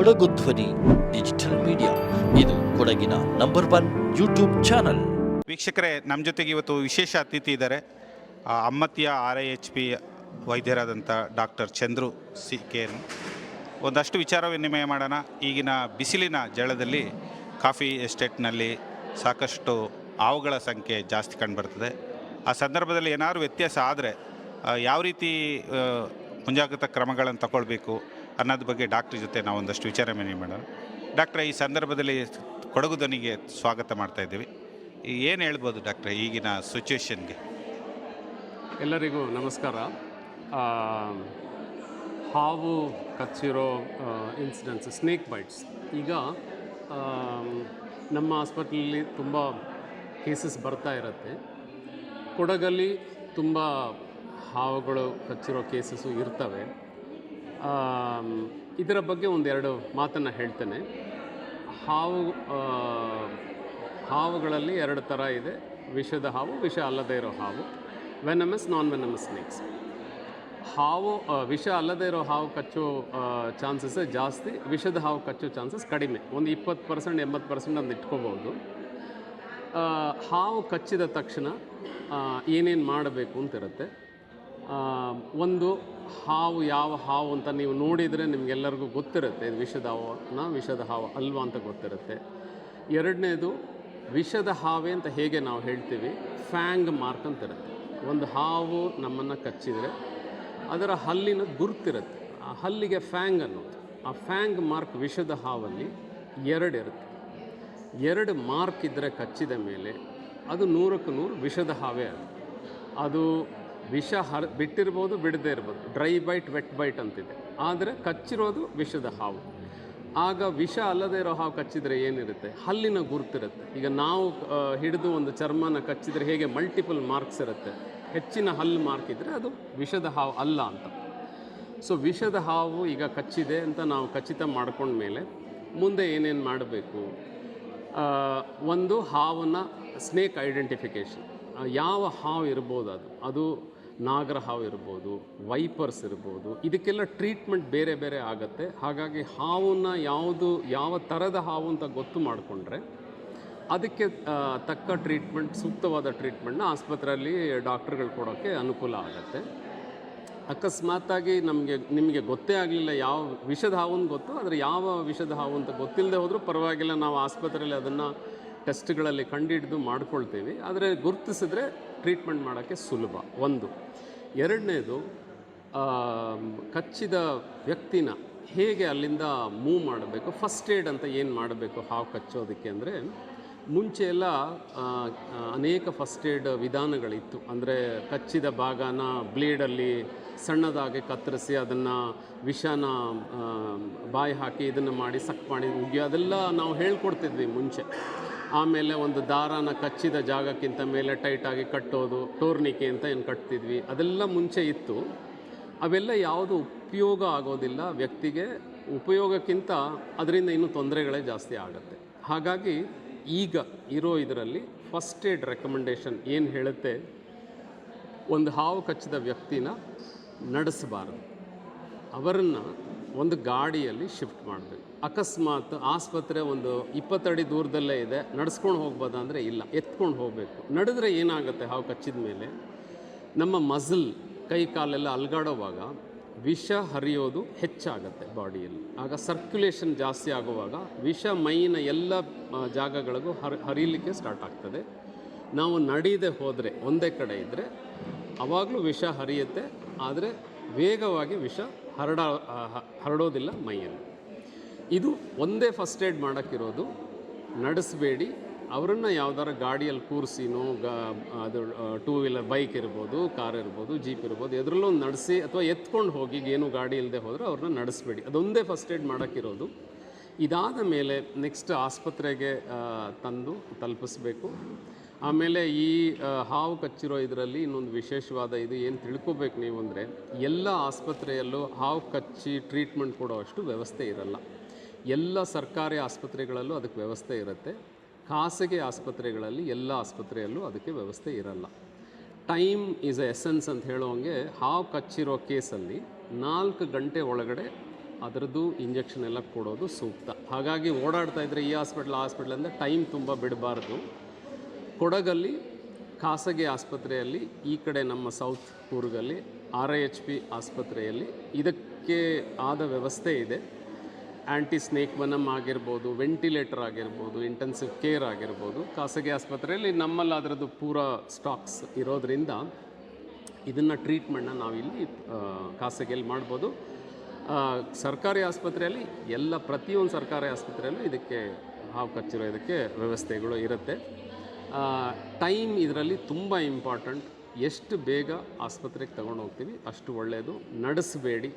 ಕೊಡಗು ಧ್ವನಿ, digital media. ಇದು ಕೊಡಗಿನ ನಂಬರ್ ಒನ್ ಯೂಟ್ಯೂಬ್ ಚಾನಲ್. ವೀಕ್ಷಕರೇ ನಮ್ಮ ಜೊತೆಗೆ ಇವತ್ತು ವಿಶೇಷ ಅತಿಥಿ ಇದ್ದಾರೆ. ಅಮ್ಮತ್ತಿಯ ಆರ್ ಐ ಎಚ್ ಪಿ ವೈದ್ಯರಾದಂಥ ಡಾಕ್ಟರ್ ಚಂದ್ರು ಸಿ ಕೆ ಒಂದಷ್ಟು ವಿಚಾರ ವಿನಿಮಯ ಮಾಡೋಣ. ಈಗಿನ ಬಿಸಿಲಿನ ಜಳದಲ್ಲಿ ಕಾಫಿ ಎಸ್ಟೇಟ್ನಲ್ಲಿ ಸಾಕಷ್ಟು ಹಾವುಗಳ ಸಂಖ್ಯೆ ಜಾಸ್ತಿ ಕಂಡುಬರ್ತದೆ. ಆ ಸಂದರ್ಭದಲ್ಲಿ ಏನಾದರೂ ವ್ಯತ್ಯಾಸ ಆದರೆ ಯಾವ ರೀತಿ ಮುಂಜಾಗ್ರತಾ ಕ್ರಮಗಳನ್ನು ತಗೊಳ್ಬೇಕು? ಅನ್ನೋದ್ರ ಬಗ್ಗೆ ಡಾಕ್ಟ್ರ್ ಜೊತೆ ನಾವು ಒಂದಷ್ಟು ವಿಚಾರ ವಿನಿಮಯ ಮಾಡೋಣ. ಡಾಕ್ಟ್ರೆ, ಈ ಸಂದರ್ಭದಲ್ಲಿ ಕೊಡಗು ಧ್ವನಿಗೆ ಸ್ವಾಗತ ಮಾಡ್ತಾ ಇದ್ದೀವಿ. ಏನು ಹೇಳ್ಬೋದು ಡಾಕ್ಟ್ರೆ ಈಗಿನ ಸಿಚುವೇಶನ್ಗೆ ಎಲ್ಲರಿಗೂ ನಮಸ್ಕಾರ. ಹಾವು ಕಚ್ಚಿರೋ ಇನ್ಸಿಡೆನ್ಸ್ ಸ್ನೇಕ್ ಬೈಟ್ಸ್ ಈಗ ನಮ್ಮ ಆಸ್ಪತ್ರೆಯಲ್ಲಿ ತುಂಬ ಕೇಸಸ್ ಬರ್ತಾ ಇರುತ್ತೆ. ಕೊಡಗಲ್ಲಿ ತುಂಬ ಹಾವುಗಳು ಕಚ್ಚಿರೋ ಕೇಸಸ್ಸು ಇರ್ತವೆ. ಇದರ ಬಗ್ಗೆ ಒಂದೆರಡು ಮಾತನ್ನು ಹೇಳ್ತೇನೆ. ಹಾವು ಹಾವುಗಳಲ್ಲಿ ಎರಡು ಥರ ಇದೆ. ವಿಷದ ಹಾವು, ವಿಷ ಅಲ್ಲದೇ ಇರೋ ಹಾವು. ವೆನಮಸ್ ನಾನ್ ವೆನಮಸ್ ಸ್ನೇಕ್ಸ್ ಹಾವು ವಿಷ ಅಲ್ಲದೇ ಇರೋ ಹಾವು ಕಚ್ಚೋ ಚಾನ್ಸಸ್ ಜಾಸ್ತಿ. ವಿಷದ ಹಾವು ಕಚ್ಚೋ ಚಾನ್ಸಸ್ ಕಡಿಮೆ. ಒಂದು ಇಪ್ಪತ್ತು ಪರ್ಸೆಂಟ್ ಎಂಬತ್ತು ಪರ್ಸೆಂಟ್ ಅಂತ ಇಟ್ಕೋಬೋದು ಹಾವು ಕಚ್ಚಿದ ತಕ್ಷಣ ಏನೇನು ಮಾಡಬೇಕು ಅಂತಿರುತ್ತೆ ಒಂದು ಹಾವು ಯಾವ ಹಾವು ಅಂತ ನೀವು ನೋಡಿದರೆ ನಿಮಗೆಲ್ಲರಿಗೂ ಗೊತ್ತಿರುತ್ತೆ. ಇದು ವಿಷದ ಹಾವನ ವಿಷದ ಹಾವು ಅಲ್ವಾ ಅಂತ ಗೊತ್ತಿರುತ್ತೆ. ಎರಡನೇದು ವಿಷದ ಹಾವೆ ಅಂತ ಹೇಗೆ ನಾವು ಹೇಳ್ತೀವಿ? ಫ್ಯಾಂಗ್ ಮಾರ್ಕ್ ಅಂತ ಇರುತ್ತೆ. ಒಂದು ಹಾವು ನಮ್ಮನ್ನು ಕಚ್ಚಿದರೆ ಅದರ ಹಲ್ಲಿನ ಗುರುತಿರುತ್ತೆ. ಆ ಹಲ್ಲಿಗೆ ಫ್ಯಾಂಗ್ ಅನ್ನೋದು ಆ ಫ್ಯಾಂಗ್ ಮಾರ್ಕ್ ವಿಷದ ಹಾವಲ್ಲಿ ಎರಡಿರುತ್ತೆ ಎರಡು ಮಾರ್ಕ್ ಇದ್ದರೆ ಕಚ್ಚಿದ ಮೇಲೆ ಅದು ನೂರಕ್ಕೆ ನೂರು ವಿಷದ ಹಾವೇ ಅದು ಅದು ವಿಷ ಹರ, ಬಿಟ್ಟಿರ್ಬೋದು, ಬಿಡದೇ ಇರ್ಬೋದು. ಡ್ರೈ ಬೈಟ್, ವೆಟ್ ಬೈಟ್ ಅಂತಿದೆ. ಆದರೆ ಕಚ್ಚಿರೋದು ವಿಷದ ಹಾವು. ಆಗ ವಿಷ ಅಲ್ಲದೆ ಇರೋ ಹಾವು ಕಚ್ಚಿದರೆ ಏನಿರುತ್ತೆ? ಹಲ್ಲಿನ ಗುರುತಿರುತ್ತೆ. ಈಗ ನಾವು ಹಿಡಿದು ಒಂದು ಚರ್ಮನ ಕಚ್ಚಿದರೆ ಹೇಗೆ ಮಲ್ಟಿಪಲ್ ಮಾರ್ಕ್ಸ್ ಇರುತ್ತೆ? ಹೆಚ್ಚಿನ ಹಲ್ಲು ಮಾರ್ಕ್ ಇದ್ದರೆ ಅದು ವಿಷದ ಹಾವು ಅಲ್ಲ ಅಂತ. ಸೊ, ವಿಷದ ಹಾವು ಈಗ ಕಚ್ಚಿದೆ ಅಂತ ನಾವು ಖಚಿತ ಮಾಡ್ಕೊಂಡ್ಮೇಲೆ ಮುಂದೆ ಏನೇನು ಮಾಡಬೇಕು? ಒಂದು ಹಾವನ್ನ ಸ್ನೇಕ್ ಐಡೆಂಟಿಫಿಕೇಷನ್ ಯಾವ ಹಾವು ಇರ್ಬೋದು ಅದು? ಅದು ನಾಗರ ಹಾವು ಇರ್ಬೋದು, ವೈಪರ್ಸ್ ಇರ್ಬೋದು, ಇದಕ್ಕೆಲ್ಲ ಟ್ರೀಟ್ಮೆಂಟ್ ಬೇರೆ ಬೇರೆ ಆಗುತ್ತೆ. ಹಾಗಾಗಿ ಹಾವನ್ನ ಯಾವುದು, ಯಾವ ಥರದ ಹಾವು ಅಂತ ಗೊತ್ತು ಮಾಡಿಕೊಂಡ್ರೆ ಅದಕ್ಕೆ ತಕ್ಕ ಟ್ರೀಟ್ಮೆಂಟ್ ಸೂಕ್ತವಾದ ಟ್ರೀಟ್ಮೆಂಟ್ನ ಆಸ್ಪತ್ರೆಯಲ್ಲಿ ಡಾಕ್ಟ್ರುಗಳು ಕೊಡೋಕ್ಕೆ ಅನುಕೂಲ ಆಗುತ್ತೆ. ಅಕಸ್ಮಾತಾಗಿ ನಮಗೆ, ನಿಮಗೆ ಗೊತ್ತೇ ಆಗಲಿಲ್ಲ ಯಾವ ವಿಷದ ಹಾವು ಗೊತ್ತು, ಆದರೆ ಯಾವ ವಿಷದ ಹಾವು ಅಂತ ಗೊತ್ತಿಲ್ಲದೆ ಹೋದರೂ ಪರವಾಗಿಲ್ಲ, ನಾವು ಆಸ್ಪತ್ರೆಯಲ್ಲಿ ಅದನ್ನು ಟೆಸ್ಟ್ಗಳಲ್ಲಿ ಕಂಡುಹಿಡಿದು ಮಾಡ್ಕೊಳ್ತೀವಿ, ಆದರೆ ಗುರುತಿಸಿದ್ರೆ ಟ್ರೀಟ್ಮೆಂಟ್ ಮಾಡೋಕ್ಕೆ ಸುಲಭ. ಒಂದು. ಎರಡನೇದು ಕಚ್ಚಿದ ವ್ಯಕ್ತಿನ ಹೇಗೆ ಅಲ್ಲಿಂದ ಮೂವ್ ಮಾಡಬೇಕು, ಫಸ್ಟ್ ಏಡ್ ಅಂತ ಏನು ಮಾಡಬೇಕು, ಹಾವು ಕಚ್ಚೋದಕ್ಕೆ ಅಂದರೆ, ಮುಂಚೆ ಎಲ್ಲ ಅನೇಕ ಫಸ್ಟ್ ಏಡ್ ವಿಧಾನಗಳಿತ್ತು. ಅಂದರೆ ಕಚ್ಚಿದ ಭಾಗನ ಬ್ಲೇಡಲ್ಲಿ ಸಣ್ಣದಾಗಿ ಕತ್ತರಿಸಿ ಅದನ್ನು ವಿಷನ ಬಾಯಿ ಹಾಕಿ ಇದನ್ನು ಮಾಡಿ ಸಕ್ ಮಾಡಿ ಉಗಿ ಅದೆಲ್ಲ ನಾವು ಹೇಳ್ಕೊಡ್ತಿದ್ವಿ ಮುಂಚೆ. ಆಮೇಲೆ ಒಂದು ದಾರಾನ ಕಚ್ಚಿದ ಜಾಗಕ್ಕಿಂತ ಮೇಲೆ ಟೈಟಾಗಿ ಕಟ್ಟೋದು, ಟೋರ್ನಿಕೆ ಅಂತ ಏನು ಕಟ್ತಿದ್ವಿ, ಅದೆಲ್ಲ ಮುಂಚೆ ಇತ್ತು. ಅವೆಲ್ಲ ಯಾವುದು ಉಪಯೋಗ ಆಗೋದಿಲ್ಲ, ವ್ಯಕ್ತಿಗೆ ಉಪಯೋಗಕ್ಕಿಂತ ಅದರಿಂದ ಇನ್ನೂ ತೊಂದರೆಗಳೇ ಜಾಸ್ತಿ ಆಗುತ್ತೆ. ಹಾಗಾಗಿ ಈಗ ಇರೋ ಇದರಲ್ಲಿ ಫಸ್ಟ್ ಏಡ್ ರೆಕಮೆಂಡೇಶನ್ ಏನು ಹೇಳುತ್ತೆ, ಒಂದು ಹಾವು ಕಚ್ಚಿದ ವ್ಯಕ್ತಿನ ನಡೆಸಬಾರದು. ಅವರನ್ನು ಒಂದು ಗಾಡಿಯಲ್ಲಿ ಶಿಫ್ಟ್ ಮಾಡಬೇಕು. ಅಕಸ್ಮಾತ್ ಆಸ್ಪತ್ರೆ ಒಂದು ಇಪ್ಪತ್ತಡಿ ದೂರದಲ್ಲೇ ಇದೆ, ನಡೆಸ್ಕೊಂಡು ಹೋಗ್ಬೋದಾ ಅಂದರೆ ಇಲ್ಲ, ಎತ್ಕೊಂಡು ಹೋಗಬೇಕು. ನಡೆದ್ರೆ ಏನಾಗುತ್ತೆ ಹಾವು ಕಚ್ಚಿದ ಮೇಲೆ? ನಮ್ಮ ಮಸಲ್ ಕೈ ಕಾಲೆಲ್ಲ ಅಲ್ಗಾಡೋವಾಗ ವಿಷ ಹರಿಯೋದು ಹೆಚ್ಚಾಗುತ್ತೆ ಬಾಡಿಯಲ್ಲಿ. ಆಗ ಸರ್ಕ್ಯುಲೇಷನ್ ಜಾಸ್ತಿ ಆಗುವಾಗ ವಿಷ ಮೈನ ಎಲ್ಲ ಜಾಗಗಳಿಗೂ ಹರಿ, ಹರಿಲಿಕ್ಕೆ ಸ್ಟಾರ್ಟ್ ಆಗ್ತದೆ. ನಾವು ನಡೀದೆ ಹೋದರೆ, ಒಂದೇ ಕಡೆ ಇದ್ದರೆ ಆವಾಗಲೂ ವಿಷ ಹರಿಯುತ್ತೆ, ಆದರೆ ವೇಗವಾಗಿ ವಿಷ ಹರಡ ಹರಡೋದಿಲ್ಲ ಮೈಯಲ್ಲಿ. ಇದು ಒಂದೇ ಫಸ್ಟ್ ಏಡ್ ಮಾಡೋಕ್ಕಿರೋದು. ನಡೆಸಬೇಡಿ. ಅವರನ್ನು ಯಾವ್ದಾರ ಗಾಡಿಯಲ್ಲಿ ಕೂರಿಸಿನೋ, ಗಾ, ಅದು ಟೂ ವೀಲರ್ ಬೈಕ್ ಇರ್ಬೋದು ಕಾರ್ ಇರ್ಬೋದು ಜೀಪ್ ಇರ್ಬೋದು, ಎದ್ರಲ್ಲೂ ಒಂದು ನಡೆಸಿ ಅಥವಾ ಎತ್ಕೊಂಡು ಹೋಗಿ ಏನು ಗಾಡಿ ಇಲ್ಲದೆ ಹೋದರೆ ಅವ್ರನ್ನ ನಡೆಸಬೇಡಿ. ಅದೊಂದೇ ಫಸ್ಟ್ ಏಡ್ ಮಾಡೋಕ್ಕಿರೋದು. ಇದಾದ ಮೇಲೆ ನೆಕ್ಸ್ಟ್ ಆಸ್ಪತ್ರೆಗೆ ತಂದು ತಲುಪಿಸ್ಬೇಕು. ಆಮೇಲೆ ಈ ಹಾವು ಕಚ್ಚಿರೋ ಇದರಲ್ಲಿ ಇನ್ನೊಂದು ವಿಶೇಷವಾದ ಇದು ಏನು ತಿಳ್ಕೊಬೇಕು ನೀವು ಅಂದರೆ ಎಲ್ಲ ಆಸ್ಪತ್ರೆಯಲ್ಲೂ ಹಾವು ಕಚ್ಚಿ ಟ್ರೀಟ್ಮೆಂಟ್ ಕೊಡೋ ಅಷ್ಟು ವ್ಯವಸ್ಥೆ ಇರಲ್ಲ. ಎಲ್ಲ ಸರ್ಕಾರಿ ಆಸ್ಪತ್ರೆಗಳಲ್ಲೂ ಅದಕ್ಕೆ ವ್ಯವಸ್ಥೆ ಇರುತ್ತೆ. ಖಾಸಗಿ ಆಸ್ಪತ್ರೆಗಳಲ್ಲಿ ಎಲ್ಲ ಆಸ್ಪತ್ರೆಯಲ್ಲೂ ಅದಕ್ಕೆ ವ್ಯವಸ್ಥೆ ಇರಲ್ಲ. ಟೈಮ್ ಈಸ್ ಎ ಎಸೆನ್ಸ್ ಅಂತ ಹೇಳೋಂಗೆ ಹಾವು ಕಚ್ಚಿರೋ ಕೇಸಲ್ಲಿ ನಾಲ್ಕು ಗಂಟೆ ಒಳಗಡೆ ಅದರದ್ದು ಇಂಜೆಕ್ಷನ್ ಎಲ್ಲ ಕೊಡೋದು ಸೂಕ್ತ. ಹಾಗಾಗಿ ಓಡಾಡ್ತಾ ಇದ್ದರೆ ಈ ಹಾಸ್ಪಿಟ್ಲ್ ಹಾಸ್ಪಿಟ್ಲಿಂದ ಟೈಮ್ ತುಂಬ ಬಿಡಬಾರ್ದು. ಕೊಡಗಲ್ಲಿ, ಖಾಸಗಿ ಆಸ್ಪತ್ರೆಯಲ್ಲಿ, ಈ ಕಡೆ ನಮ್ಮ ಸೌತ್ ಕೂರ್ಗಲ್ಲಿ, ಆರ್ ಐ ಎಚ್ ಪಿ ಆಸ್ಪತ್ರೆಯಲ್ಲಿ ಇದಕ್ಕೆ ಆದ ವ್ಯವಸ್ಥೆ ಇದೆ. ಆ್ಯಂಟಿ ಸ್ನೇಕ್ ವನಮ್ ಆಗಿರ್ಬೋದು, ವೆಂಟಿಲೇಟರ್ ಆಗಿರ್ಬೋದು ಇಂಟೆನ್ಸಿವ್ ಕೇರ್ ಆಗಿರ್ಬೋದು, ಖಾಸಗಿ ಆಸ್ಪತ್ರೆಯಲ್ಲಿ ನಮ್ಮಲ್ಲಿ ಅದರದ್ದು ಪೂರಾ ಸ್ಟಾಕ್ಸ್ ಇರೋದರಿಂದ ಇದನ್ನು ಟ್ರೀಟ್ಮೆಂಟನ್ನ ನಾವಿಲ್ಲಿ ಖಾಸಗಿಯಲ್ಲಿ ಮಾಡ್ಬೋದು. ಸರ್ಕಾರಿ ಆಸ್ಪತ್ರೆಯಲ್ಲಿ, ಎಲ್ಲ ಪ್ರತಿಯೊಂದು ಸರ್ಕಾರಿ ಆಸ್ಪತ್ರೆಯಲ್ಲೂ ಇದಕ್ಕೆ ಹಾವು ಕಚ್ಚಿರೋ, ಇದಕ್ಕೆ ವ್ಯವಸ್ಥೆಗಳು ಇರುತ್ತೆ. ಟೈಮ್ ಇದರಲ್ಲಿ ತುಂಬ ಇಂಪಾರ್ಟೆಂಟ್ ಎಷ್ಟು ಬೇಗ ಆಸ್ಪತ್ರೆಗೆ ತಗೊಂಡು ಹೋಗ್ತೀವಿ, ಅಷ್ಟು ಒಳ್ಳೆಯದು ನಡೆಸಬೇಡಿ.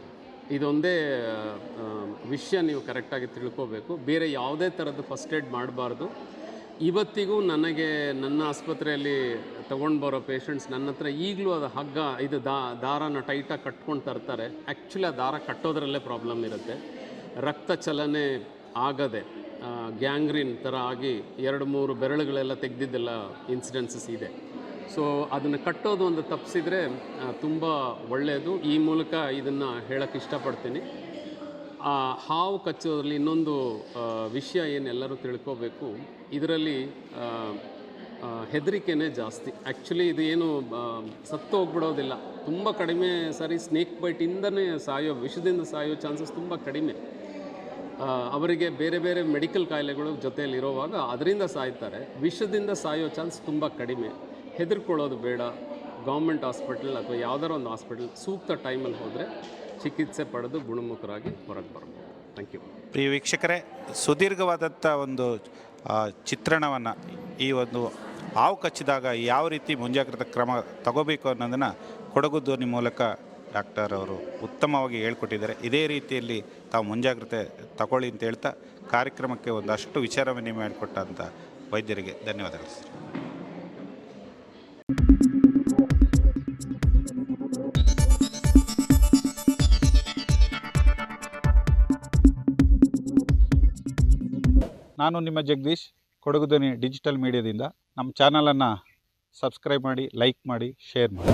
ಇದೊಂದೇ ವಿಷಯ ನೀವು ಕರೆಕ್ಟಾಗಿ ತಿಳ್ಕೋಬೇಕು. ಬೇರೆ ಯಾವುದೇ ಥರದ್ದು ಫಸ್ಟ್ ಏಡ್ ಮಾಡಬಾರ್ದು. ಇವತ್ತಿಗೂ ನನಗೆ ನನ್ನ ಆಸ್ಪತ್ರೆಯಲ್ಲಿ ತೊಗೊಂಡು ಬರೋ ಪೇಷಂಟ್ಸ್ ನನ್ನ ಹತ್ರ ಈಗಲೂ ಅದು ಹಗ್ಗ, ಇದು ದಾ, ದಾರನ ಟೈಟಾಗಿ ಕಟ್ಕೊಂಡು ತರ್ತಾರೆ. ಆ್ಯಕ್ಚುಲಿ ಆ ದಾರ ಕಟ್ಟೋದ್ರಲ್ಲೇ ಪ್ರಾಬ್ಲಮ್ ಇರುತ್ತೆ. ರಕ್ತ ಚಲನೆ ಆಗದೆ. ಗ್ಯಾಂಗ್ರೀನ್ ಥರ ಆಗಿ ಎರಡು ಮೂರು ಬೆರಳುಗಳೆಲ್ಲ ತೆಗೆದಿದ್ದೆಲ್ಲ ಇನ್ಸಿಡೆನ್ಸಸ್ ಇದೆ. ಸೊ ಅದನ್ನು ಕಟ್ಟೋದು ಒಂದು ತಪ್ಪಿಸಿದರೆ ತುಂಬ ಒಳ್ಳೆಯದು ಈ ಮೂಲಕ ಇದನ್ನು ಹೇಳೋಕ್ಕೆ ಇಷ್ಟಪಡ್ತೀನಿ. ಹಾವು ಕಚ್ಚೋದ್ರಲ್ಲಿ ಇನ್ನೊಂದು ವಿಷಯ ಏನು ಎಲ್ಲರೂ ತಿಳ್ಕೋಬೇಕು, ಇದರಲ್ಲಿ ಹೆದರಿಕೆನೇ ಜಾಸ್ತಿ. ಆ್ಯಕ್ಚುಲಿ ಇದು ಏನು ಸತ್ತು ಹೋಗ್ಬಿಡೋದಿಲ್ಲ. ತುಂಬ ಕಡಿಮೆ ಸಾರಿ ಸ್ನೇಕ್ ಬೈಟಿಂದನೇ ಸಾಯೋ, ವಿಷದಿಂದ ಸಾಯೋ ಚಾನ್ಸಸ್ ತುಂಬ ಕಡಿಮೆ. ಅವರಿಗೆ ಬೇರೆ ಬೇರೆ ಮೆಡಿಕಲ್ ಕಾಯಿಲೆಗಳು ಜೊತೆಯಲ್ಲಿ ಇರೋವಾಗ ಅದರಿಂದ ಸಾಯ್ತಾರೆ. ವಿಷದಿಂದ ಸಾಯೋ ಚಾನ್ಸ್ ತುಂಬ ಕಡಿಮೆ. ಹೆದರ್ಕೊಳ್ಳೋದು ಬೇಡ. ಗೌರ್ಮೆಂಟ್ ಹಾಸ್ಪಿಟಲ್ ಅಥವಾ ಯಾವ್ದಾರ ಒಂದು ಹಾಸ್ಪಿಟಲ್ ಸೂಕ್ತ ಟೈಮಲ್ಲಿ ಹೋದರೆ ಚಿಕಿತ್ಸೆ ಪಡೆದು ಗುಣಮುಖರಾಗಿ ಹೊರಗೆ ಬರ್ಬೋದು ಥ್ಯಾಂಕ್ ಯು ಪ್ರಿಯ ವೀಕ್ಷಕರೇ ಸುದೀರ್ಘವಾದಂಥ ಒಂದು ಚಿತ್ರಣವನ್ನು ಈ ಒಂದು ಹಾವು ಕಚ್ಚಿದಾಗ ಯಾವ ರೀತಿ ಮುಂಜಾಗ್ರತಾ ಕ್ರಮ ತಗೋಬೇಕು ಅನ್ನೋದನ್ನು ಕೊಡಗು ಧ್ವನಿ ಮೂಲಕ ಡಾಕ್ಟರ್ ಅವರು ಉತ್ತಮವಾಗಿ ಹೇಳ್ಕೊಟ್ಟಿದ್ದಾರೆ. ಇದೇ ರೀತಿಯಲ್ಲಿ ತಾವು ಮುಂಜಾಗ್ರತೆ ತಗೊಳ್ಳಿ ಅಂತ ಹೇಳ್ತಾ ಕಾರ್ಯಕ್ರಮಕ್ಕೆ ಒಂದಷ್ಟು ವಿಚಾರ ವಿನಿಮಯ ಮಾಡಿಕೊಟ್ಟಂಥ ವೈದ್ಯರಿಗೆ ಧನ್ಯವಾದಗಳು ಸರ್. ನಾನು ನಿಮ್ಮ ಜಗದೀಶ್ ಕೊಡಗುದನಿ ಡಿಜಿಟಲ್ ಮೀಡಿಯಾದಿಂದ. ನಮ್ಮ ಚಾನಲನ್ನು ಸಬ್ಸ್ಕ್ರೈಬ್ ಮಾಡಿ, ಲೈಕ್ ಮಾಡಿ, ಶೇರ್ ಮಾಡಿ.